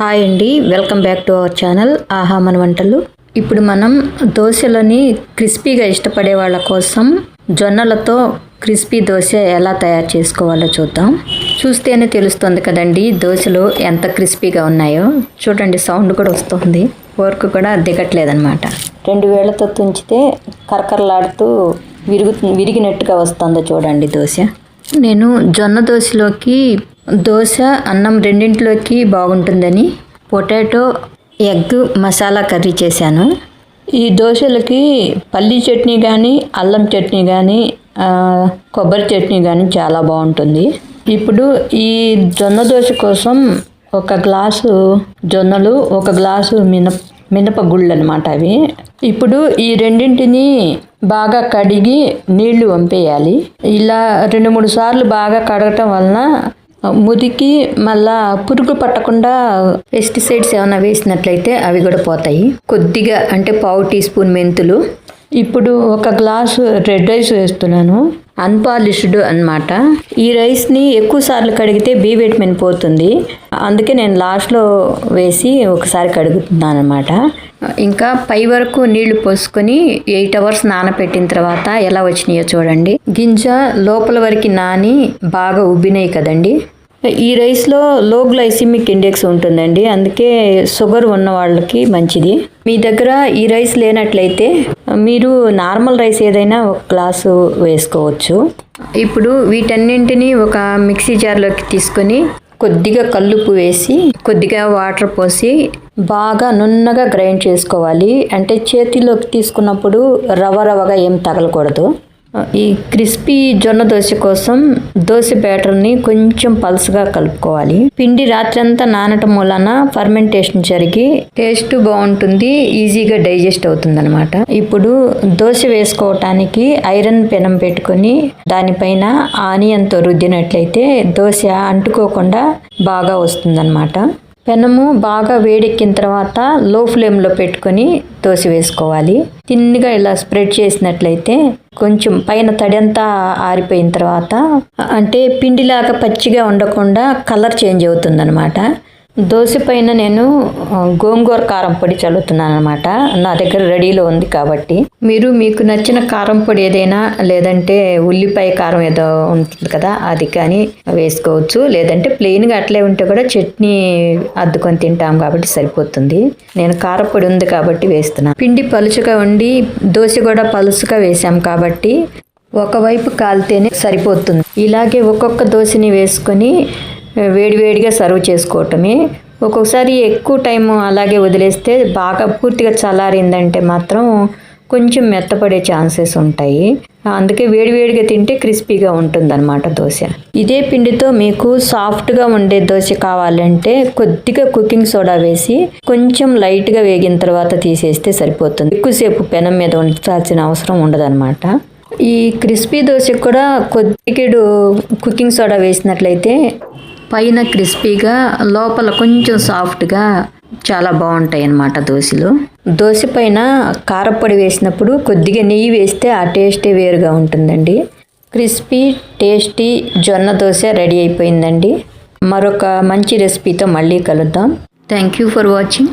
Hi అండి welcome back to our channel ఆహా మన వంటలు. ఇప్పుడు మనం దోశలని క్రిస్పీగా ఇష్టపడే వాళ్ళ కోసం జొన్నలతో క్రిస్పీ దోశ ఎలా తయారు చేసుకోవాలో చూద్దాం. చూస్తేనే తెలుస్తుంది కదండి దోశలు ఎంత క్రిస్పీగా ఉన్నాయో. చూడండి సౌండ్ కూడా వస్తుంది. వర్క్ కూడా దిగట్లేదనమాట రెండు వేళ్ళతో తుంచితే కరకరలాడుతూ విరుగు విరిగినట్టుగా వస్తుందో చూడండి దోశ. నేను జొన్న దోశలోకి దోశ అన్నం రెండింటిలోకి బాగుంటుందని పొటాటో ఎగ్ మసాలా కర్రీ చేశాను. ఈ దోశలకి పల్లీ చట్నీ కానీ అల్లం చట్నీ కానీ కొబ్బరి చట్నీ కానీ చాలా బాగుంటుంది. ఇప్పుడు ఈ జొన్న దోశ కోసం ఒక గ్లాసు జొన్నలు ఒక గ్లాసు మినప మినపగుళ్ళు అనమాట అవి. ఇప్పుడు ఈ రెండింటిని బాగా కడిగి నీళ్ళు వంపేయాలి. ఇలా రెండు మూడు సార్లు బాగా కడగటం వలన మురికి మళ్ళా పురుగు పట్టకుండా పెస్టిసైడ్స్ ఏమైనా వేసినట్లయితే అవి కూడా పోతాయి. కొద్దిగా అంటే పావు టీ స్పూన్ మెంతులు. ఇప్పుడు ఒక గ్లాసు రెడ్ రైస్ వేస్తున్నాను. అన్పాలిష్డ్ అనమాట ఈ రైస్ని ఎక్కువ సార్లు కడిగితే బి విటమిన్ పోతుంది. అందుకే నేను లాస్ట్లో వేసి ఒకసారి కడుగుతున్నాను అనమాట ఇంకా పై వరకు నీళ్ళు పోసుకొని ఎయిట్ అవర్స్ నానబెట్టిన తర్వాత ఎలా వచ్చినాయో చూడండి. గింజ లోపల వరకు నాని బాగా ఉబ్బినాయి కదండి. ఈ రైస్లో లో గ్లైసిమిక్ ఇండెక్స్ ఉంటుందండి. అందుకే షుగర్ ఉన్న వాళ్ళకి మంచిది. మీ దగ్గర ఈ రైస్ లేనట్లయితే మీరు నార్మల్ రైస్ ఏదైనా ఒక గ్లాసు వేసుకోవచ్చు. ఇప్పుడు వీటన్నింటినీ ఒక మిక్సీ జార్లోకి తీసుకొని కొద్దిగా కల్లుపు వేసి కొద్దిగా వాటర్ పోసి బాగా నున్నగా గ్రైండ్ చేసుకోవాలి. అంటే చేతిలోకి తీసుకున్నప్పుడు రవ రవగా ఏం తగలకూడదు. ఈ క్రిస్పీ జొన్న దోశ కోసం దోశ బ్యాటర్ని కొంచెం పల్స్గా కలుపుకోవాలి. పిండి రాత్రంతా నానటం వలన ఫర్మెంటేషన్ జరిగి టేస్ట్ బాగుంటుంది ఈజీగా డైజెస్ట్ అవుతుంది అనమాట ఇప్పుడు దోశ వేసుకోవటానికి ఐరన్ పెనం పెట్టుకొని దానిపైన ఆనియన్తో రుద్దినట్లయితే దోశ అంటుకోకుండా బాగా వస్తుందన్నమాట. పెనము బాగా వేడెక్కిన తర్వాత లో ఫ్లేమ్లో పెట్టుకొని దోశ వేసుకోవాలి. తిన్నగా ఇలా స్ప్రెడ్ చేసినట్లయితే కొంచెం పైన తడి అంతా ఆరిపోయిన తర్వాత అంటే పిండిలాగా పచ్చిగా ఉండకుండా కలర్ చేంజ్ అవుతుందన్నమాట. దోశ పైన నేను గోంగూర కారం పొడి చల్లుతున్నాను అనమాట నా దగ్గర రెడీలో ఉంది కాబట్టి. మీరు మీకు నచ్చిన కారం పొడి ఏదైనా లేదంటే ఉల్లిపాయ కారం ఏదో ఉంటుంది కదా అది కానీ వేసుకోవచ్చు. లేదంటే ప్లెయిన్గా అట్లే ఉంటే కూడా చట్నీ అద్దుకొని తింటాం కాబట్టి సరిపోతుంది. నేను కారపొడి ఉంది కాబట్టి వేస్తున్నాను పిండి పలుచగా ఉండి దోశ కూడా పలుసుగా వేసాం కాబట్టి ఒకవైపు కాలితేనే సరిపోతుంది. ఇలాగే ఒక్కొక్క దోశని వేసుకొని వేడివేడిగా సర్వ్ చేసుకోవటమే. ఒక్కొక్కసారి ఎక్కువ టైం అలాగే వదిలేస్తే బాగా పూర్తిగా చల్లారిందంటే మాత్రం కొంచెం మెత్తపడే ఛాన్సెస్ ఉంటాయి. అందుకే వేడివేడిగా తింటే క్రిస్పీగా ఉంటుందన్నమాట దోశ. ఇదే పిండితో మీకు సాఫ్ట్గా ఉండే దోశ కావాలంటే కొద్దిగా కుకింగ్ సోడా వేసి కొంచెం లైట్గా వేగిన తర్వాత తీసేస్తే సరిపోతుంది. ఎక్కువసేపు పెనం మీద ఉంచాల్సిన అవసరం ఉండదన్నమాట. ఈ క్రిస్పీ దోశ కూడా కొద్దిగడు కుకింగ్ సోడా వేసినట్లయితే పైన క్రిస్పీగా లోపల కొంచెం సాఫ్ట్గా చాలా బాగుంటాయి అన్నమాట దోశలు. దోశ పైన కారపొడి వేసినప్పుడు కొద్దిగా నెయ్యి వేస్తే ఆ టేస్టే వేరుగా ఉంటుందండి. క్రిస్పీ టేస్టీ జొన్న దోశ రెడీ అయిపోయిందండి. మరొక మంచి రెసిపీతో మళ్ళీ కలుద్దాం. Thank you for watching